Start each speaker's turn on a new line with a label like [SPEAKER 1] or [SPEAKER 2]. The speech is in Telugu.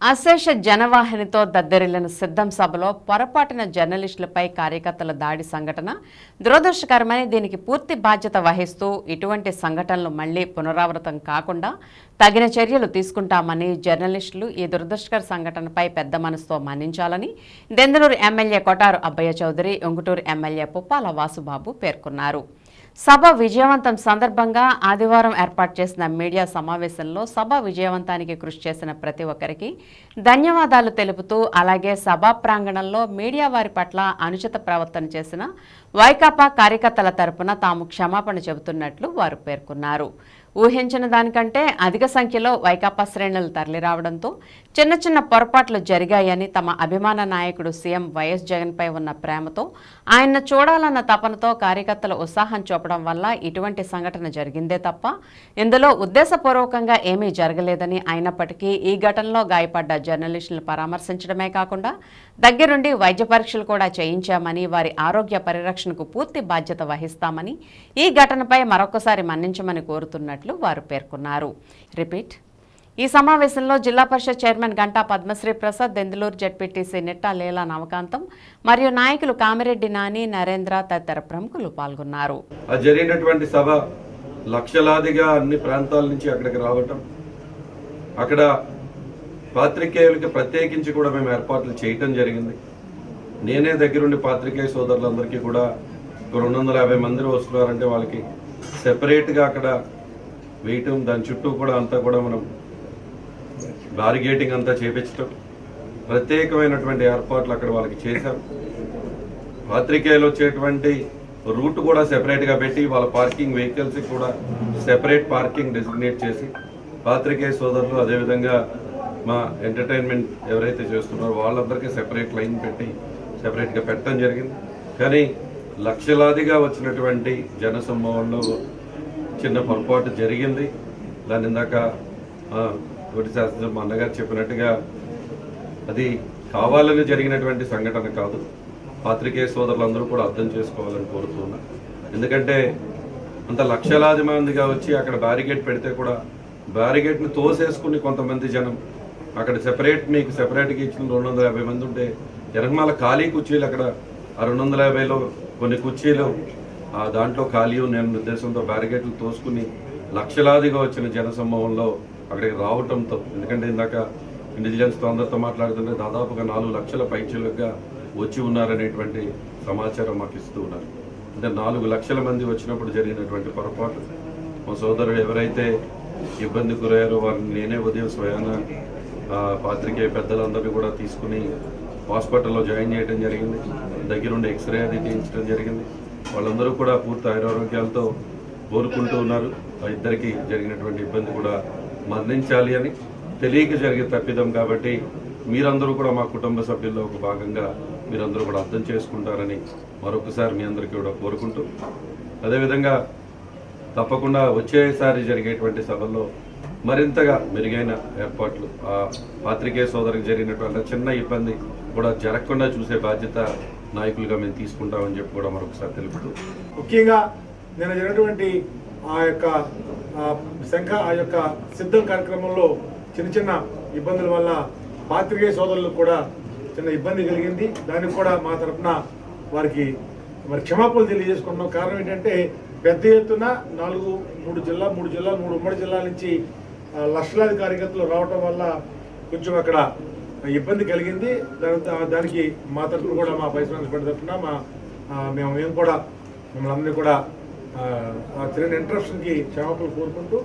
[SPEAKER 1] అశేష జనవాహినితో దద్దరిల్లిన సిద్ధం సభలో పొరపాటున జర్నలిస్టులపై కార్యకర్తల దాడి సంఘటన దురదృష్టకరమని దీనికి పూర్తి బాధ్యత వహిస్తూ ఇటువంటి సంఘటనలు మళ్ళీ పునరావృతం కాకుండా తగిన చర్యలు తీసుకుంటామని జర్నలిస్టులు ఈ దురదృష్టకర సంఘటనపై పెద్ద మనసుతో మన్నించాలని దెందలూరు ఎమ్మెల్యే కొటారు అబ్బయ్య చౌదరి ఉంగుటూరు ఎమ్మెల్యే పుప్పాల వాసుబాబు పేర్కొన్నారు. సభ విజయవంతం సందర్భంగా ఆదివారం ఏర్పాటు చేసిన మీడియా సమావేశంలో సభ విజయవంతానికి కృషి చేసిన ప్రతి ఒక్కరికి ధన్యవాదాలు తెలుపుతూ అలాగే సభా ప్రాంగణంలో మీడియా వారి పట్ల అనుచిత ప్రవర్తన చేసిన వైకాపా కార్యకర్తల తరపున తాము క్షమాపణ చెబుతున్నట్లు వారు పేర్కొన్నారు. ఊహించిన దానికంటే అధిక సంఖ్యలో వైకాపా శ్రేణులు తరలిరావడంతో చిన్న చిన్న పొరపాట్లు జరిగాయని తమ అభిమాన నాయకుడు సీఎం వైఎస్ జగన్పై ఉన్న ప్రేమతో ఆయన చూడాలన్న తపనతో కార్యకర్తలు ఉత్సాహం చూపడం వల్ల ఇటువంటి సంఘటన జరిగిందే తప్ప ఇందులో ఉద్దేశపూర్వకంగా ఏమీ జరగలేదని అయినప్పటికీ ఈ ఘటనలో గాయపడ్డ జర్నలిస్టులను పరామర్శించడమే కాకుండా దగ్గరుండి వైద్య పరీక్షలు కూడా చేయించామని వారి ఆరోగ్య పరిరక్షణ పరిరక్షణకు పూర్తి బాధ్యత వహిస్తామని ఈ ఘటనపై మరొకసారి మన్నించమని కోరుతున్నట్లు వారు పేర్కొన్నారు. రిపీట్. ఈ సమావేశంలో జిల్లా పరిషత్ చైర్మన్ గంటా పద్మశ్రీ ప్రసాద్ దెందులూరు జడ్పీటీసీ నిట్టా లీలా నవకాంతం మరియు నాయకులు కామిరెడ్డి నాని నరేంద్ర తదితర ప్రముఖులు పాల్గొన్నారు.
[SPEAKER 2] జరిగినటువంటి సభ లక్షలాదిగా అన్ని ప్రాంతాల నుంచి అక్కడికి రావటం అక్కడ పాత్రికేయులకి ప్రత్యేకించి కూడా మేము ఏర్పాట్లు చేయటం జరిగింది. నేనే దగ్గరుండి పాత్రికేయ సోదరులందరికీ కూడా రెండు వందల యాభై మంది వస్తున్నారంటే వాళ్ళకి సెపరేట్గా అక్కడ వేయటం దాని చుట్టూ కూడా అంతా కూడా మనం బారిగేటింగ్ అంతా చేపించటం ప్రత్యేకమైనటువంటి ఏర్పాట్లు అక్కడ వాళ్ళకి చేశాం. పాత్రికేయులు వచ్చేటువంటి రూట్ కూడా సెపరేట్గా పెట్టి వాళ్ళ పార్కింగ్ వెహికల్స్కి కూడా సెపరేట్ పార్కింగ్ డెసిగ్నేట్ చేసి పాత్రికేయ సోదరులు అదేవిధంగా మా ఎంటర్టైన్మెంట్ ఎవరైతే చేస్తున్నారో వాళ్ళందరికీ సెపరేట్ లైన్ పెట్టి సెపరేట్గా పెట్టడం జరిగింది. కానీ లక్షలాదిగా వచ్చినటువంటి జన చిన్న పొరపాటు జరిగింది. దాని ఇందాక ఆ, తోటి అన్నగారు చెప్పినట్టుగా అది కావాలని జరిగినటువంటి సంఘటన కాదు. పాత్రికేయ సోదరులందరూ కూడా అర్థం చేసుకోవాలని కోరుతున్నా. ఎందుకంటే అంత లక్షలాది మందిగా వచ్చి అక్కడ బ్యారిగేట్ పెడితే కూడా బ్యారిగేట్ని తోసేసుకుని కొంతమంది జనం అక్కడ సెపరేట్ మీకు సెపరేట్గా ఇచ్చిన రెండు వందల యాభై మంది ఉంటే వెనకమాల ఖాళీ కుర్చీలు అక్కడ రెండు వందల యాభైలో కొన్ని కుర్చీలు ఆ దాంట్లో ఖాళీ నేను ఉద్దేశంతో బ్యారిగేట్లు తోసుకుని లక్షలాదిగా వచ్చిన జనసమూహంలో అక్కడికి రావటంతో ఎందుకంటే ఇందాక ఇంటెలిజెన్స్తో అందరితో మాట్లాడుతుంటే దాదాపుగా నాలుగు లక్షల పైచలుగా వచ్చి ఉన్నారనేటువంటి సమాచారం మాకు ఇస్తూ ఉన్నారు. అంటే నాలుగు లక్షల మంది వచ్చినప్పుడు జరిగినటువంటి పొరపాటు. మా సోదరుడు ఎవరైతే ఇబ్బంది గురయ్యారో వారిని నేనే ఉదయం స్వయాన పాత్రికేయ పెద్దలందరినీ కూడా తీసుకుని హాస్పిటల్లో జాయిన్ చేయడం జరిగింది. దగ్గరుండి ఎక్స్రే అది తీయించడం జరిగింది. వాళ్ళందరూ కూడా పూర్తి ఆరోగ్యాలతో కోరుకుంటూ ఉన్నారు. ఆ ఇద్దరికి జరిగినటువంటి ఇబ్బంది కూడా మరణించాలి అని తెలియక జరిగే తప్పిదం కాబట్టి మీరందరూ కూడా మా కుటుంబ సభ్యుల్లో ఒక భాగంగా మీరందరూ కూడా అర్థం చేసుకుంటారని మరొకసారి మీ అందరికీ కూడా కోరుకుంటూ అదేవిధంగా తప్పకుండా వచ్చేసారి జరిగేటువంటి సభల్లో మరింతగా మెరుగైన ఏర్పాట్లు. ఆ పాత్రికేయ సోదరికి జరిగినటువంటి చిన్న ఇబ్బంది కూడా జరగకుండా చూసే బాధ్యత నాయకులుగా మేము తీసుకుంటామని చెప్పి కూడా మరొకసారి తెలుపుతూ.
[SPEAKER 3] ముఖ్యంగా నేను జరిగినటువంటి ఆ యొక్క శంఖ ఆ యొక్క సిద్ధం కార్యక్రమంలో చిన్న చిన్న ఇబ్బందుల వల్ల పాత్రికేయ సోదరులకు కూడా చిన్న ఇబ్బంది కలిగింది. దానికి కూడా మా తరఫున వారికి మరి క్షమాపణలు తెలియజేసుకుంటున్నాం. కారణం ఏంటంటే పెద్ద ఎత్తున నాలుగు మూడు జిల్లా మూడు జిల్లాలు మూడు ఉమ్మడి జిల్లాల నుంచి లక్షలాది కార్యకర్తలు రావటం వల్ల కొంచెం అక్కడ ఇబ్బంది కలిగింది. దానికి మా తరఫున కూడా మా పరిశ్రమ పెడుతున్నా మా మేము మేము కూడా మిమ్మల్ని అందరినీ కూడా చిన్న ఇంటరప్షన్కి క్షమాపణలు కోరుకుంటూ